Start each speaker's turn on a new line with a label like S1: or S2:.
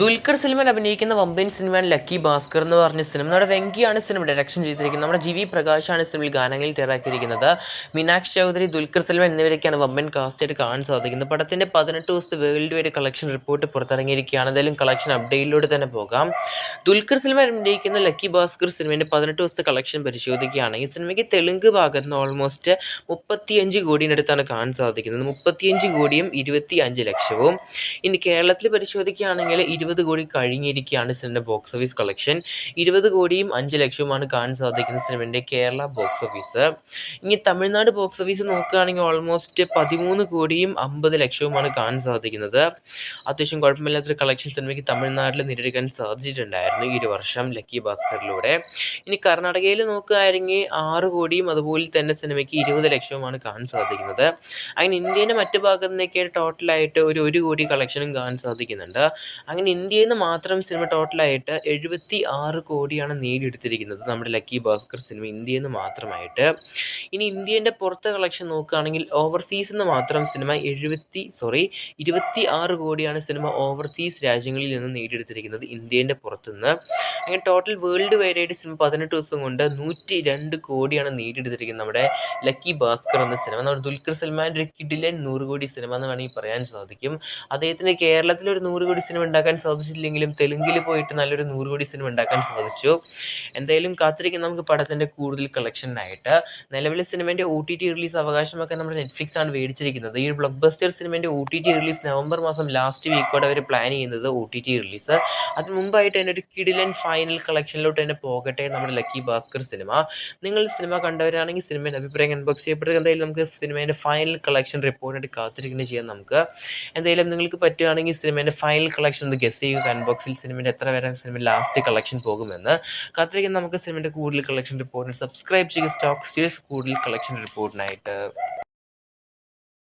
S1: ദുൽഖർ സൽമാൻ അഭിനയിക്കുന്ന വമ്പൻ cinema lucky Bhaskar എന്ന് പറഞ്ഞ സിനിമ. നമ്മുടെ വെങ്കിയാണ് സിനിമ ഡയറക്ഷൻ ചെയ്തിരിക്കുന്നത്. നമ്മുടെ ജി വി പ്രകാശാണ് സിനിമയിൽ ഗാനങ്ങളിൽ തയ്യാറാക്കിയിരിക്കുന്നത്. മീനാക്ഷി ചൗധരി ദുൽഖർ സൽമാൻ എന്നിവരൊക്കെയാണ് വമ്പൻ കാസ്റ്റായിട്ട് കാണാൻ സാധിക്കുന്നത്. പടത്തിന്റെ പതിനെട്ട് ദിവസത്തെ വേൾഡ് വൈഡ് കളക്ഷൻ റിപ്പോർട്ട് പുറത്തിറങ്ങിയിരിക്കുകയാണ്. എന്തായാലും കളക്ഷൻ അപ്ഡേറ്റിലൂടെ തന്നെ പോകാം. ദുൽഖർ സൽമാൻ അഭിനയിക്കുന്ന ലക്കി ഭാസ്കർ സിനിമേന്റെ പതിനെട്ട് ദിവസത്തെ കളക്ഷൻ പരിശോധിക്കുകയാണെങ്കിൽ സിനിമയ്ക്ക് തെലുങ്ക് ഭാഗത്ത് നിന്ന് ഓൾമോസ്റ്റ് മുപ്പത്തിയഞ്ച് കോടിയിനടുത്താണ് കാണാൻ സാധിക്കുന്നത്. മുപ്പത്തിയഞ്ച് കോടിയും ഇരുപത്തി അഞ്ച് ലക്ഷവും. ഇനി കേരളത്തിൽ പരിശോധിക്കുകയാണെങ്കിൽ ഇരുപത് കോടി കഴിഞ്ഞിരിക്കുകയാണ് സിനിമയുടെ ബോക്സ് ഓഫീസ് കളക്ഷൻ ഇരുപത് കോടിയും അഞ്ച് ലക്ഷവുമാണ് കാണാൻ സാധിക്കുന്ന സിനിമേന്റെ കേരള ബോക്സ് ഓഫീസ് ഇനി തമിഴ്നാട് ബോക്സ് ഓഫീസ് നോക്കുകയാണെങ്കിൽ ഓൾമോസ്റ്റ് പതിമൂന്ന് കോടിയും അമ്പത് ലക്ഷവുമാണ് കാണാൻ സാധിക്കുന്നത്. അത്യാവശ്യം കുഴപ്പമില്ലാത്തൊരു കളക്ഷൻ സിനിമയ്ക്ക് തമിഴ്നാട്ടിൽ നേടിയെടുക്കാൻ സാധിച്ചിട്ടുണ്ടായിരുന്നു. ഈ ഒരു വർഷം ലക്കി ഭാസ്കറിലൂടെ. ഇനി കർണാടകയിൽ നോക്കുകയാണെങ്കിൽ ആറ് കോടിയും അതുപോലെ തന്നെ സിനിമയ്ക്ക് ഇരുപത് ലക്ഷവുമാണ് കാണാൻ സാധിക്കുന്നത്. അങ്ങനെ ഇന്ത്യയുടെ മറ്റു ഭാഗത്ത് നിന്നൊക്കെ ടോട്ടലായിട്ട് ഒരു ഒരു കോടി കളക്ഷനും കാണാൻ സാധിക്കുന്നുണ്ട്. അങ്ങനെ ഇന്ത്യയിൽ നിന്ന് മാത്രം സിനിമ ടോട്ടലായിട്ട് എഴുപത്തി ആറ് കോടിയാണ് നേടിയെടുത്തിരിക്കുന്നത് നമ്മുടെ ലക്കി ഭാസ്കർ സിനിമ ഇന്ത്യയിൽ നിന്ന് മാത്രമായിട്ട്. ഇനി ഇന്ത്യന്റെ പുറത്തെ കളക്ഷൻ നോക്കുകയാണെങ്കിൽ ഓവർസീസിൽ നിന്ന് മാത്രം സിനിമ എഴുപത്തി സോറി ഇരുപത്തി ആറ് കോടിയാണ് സിനിമ ഓവർസീസ് രാജ്യങ്ങളിൽ നിന്ന് നേടിയെടുത്തിരിക്കുന്നത് ഇന്ത്യന്റെ പുറത്തുനിന്ന്. അങ്ങനെ ടോട്ടൽ വേൾഡ് വൈഡായിട്ട് സിനിമ പതിനെട്ട് ദിവസം കൊണ്ട് നൂറ്റി രണ്ട് കോടിയാണ് നേടിയെടുത്തിരിക്കുന്നത് നമ്മുടെ ലക്കി ഭാസ്കർ എന്ന സിനിമ നമ്മുടെ ദുൽഖർ സൽമാന്റെ ഒരു കിഡിലൻ നൂറ് കോടി സിനിമ എന്ന് വേണമെങ്കിൽ പറയാൻ സാധിക്കും. അദ്ദേഹത്തിന് കേരളത്തിൽ ഒരു നൂറ് കോടി സിനിമ ഉണ്ടാക്കാൻ സാധിച്ചില്ലെങ്കിലും തെലുങ്കിൽ പോയിട്ട് നല്ലൊരു നൂറ് കോടി സിനിമ ഉണ്ടാക്കാൻ സാധിച്ചു. എന്തായാലും കാത്തിരിക്കും നമുക്ക് പടത്തിന്റെ കൂടുതൽ കളക്ഷനായിട്ട് നിലവിലെ സിനിമേന്റെ ഒ ടി ടി റിലീസ് അവകാശമൊക്കെ നമ്മുടെ നെറ്റ്ഫ്ലിക്സ് ആണ് മേടിച്ചിരിക്കുന്നത്. ഈ blockbuster സിനിമേന്റെ O T T release November മാസം ലാസ്റ്റ് വീക്കോടെ അവർ പ്ലാൻ ചെയ്യുന്നത് ഒ ടി ടി റിലീസ് അതിന് മുമ്പായിട്ട് അതിന്റെ ഒരു കിഡിലൻ ഫൈനൽ കളക്ഷനിലോട്ട് തന്നെ പോകട്ടെ നമ്മുടെ ലക്കി ഭാസ്കർ സിനിമ നിങ്ങൾ സിനിമ കണ്ടവരാണെങ്കിൽ സിനിമയുടെ അഭിപ്രായം അൺബോക്സ് ചെയ്യപ്പെടുക. എന്തായാലും നമുക്ക് സിനിമേന്റെ ഫൈനൽ കളക്ഷൻ റിപ്പോർട്ടായിട്ട് കാത്തിരിക്കുന്നത് ചെയ്യാം നമുക്ക്. എന്തായാലും നിങ്ങൾക്ക് പറ്റുകയാണെങ്കിൽ സിനിമേന്റെ ഫൈനൽ കളക്ഷൻ ഒന്ന് ഗസ് ചെയ്യുക. അൺബോക്സിൽ സിനിമേന്റെ എത്ര വരെ സിനിമ ലാസ്റ്റ് കളക്ഷൻ പോകുമെന്ന്. കാത്തിരിക്കുന്ന നമുക്ക് സിനിമേന്റെ കൂടുതൽ കളക്ഷൻ റിപ്പോർട്ടിന് സബ്സ്ക്രൈബ് ചെയ്യുക. സ്റ്റോക്ക് സീരീസ് കൂടുതൽ കളക്ഷൻ റിപ്പോർട്ടിനായിട്ട്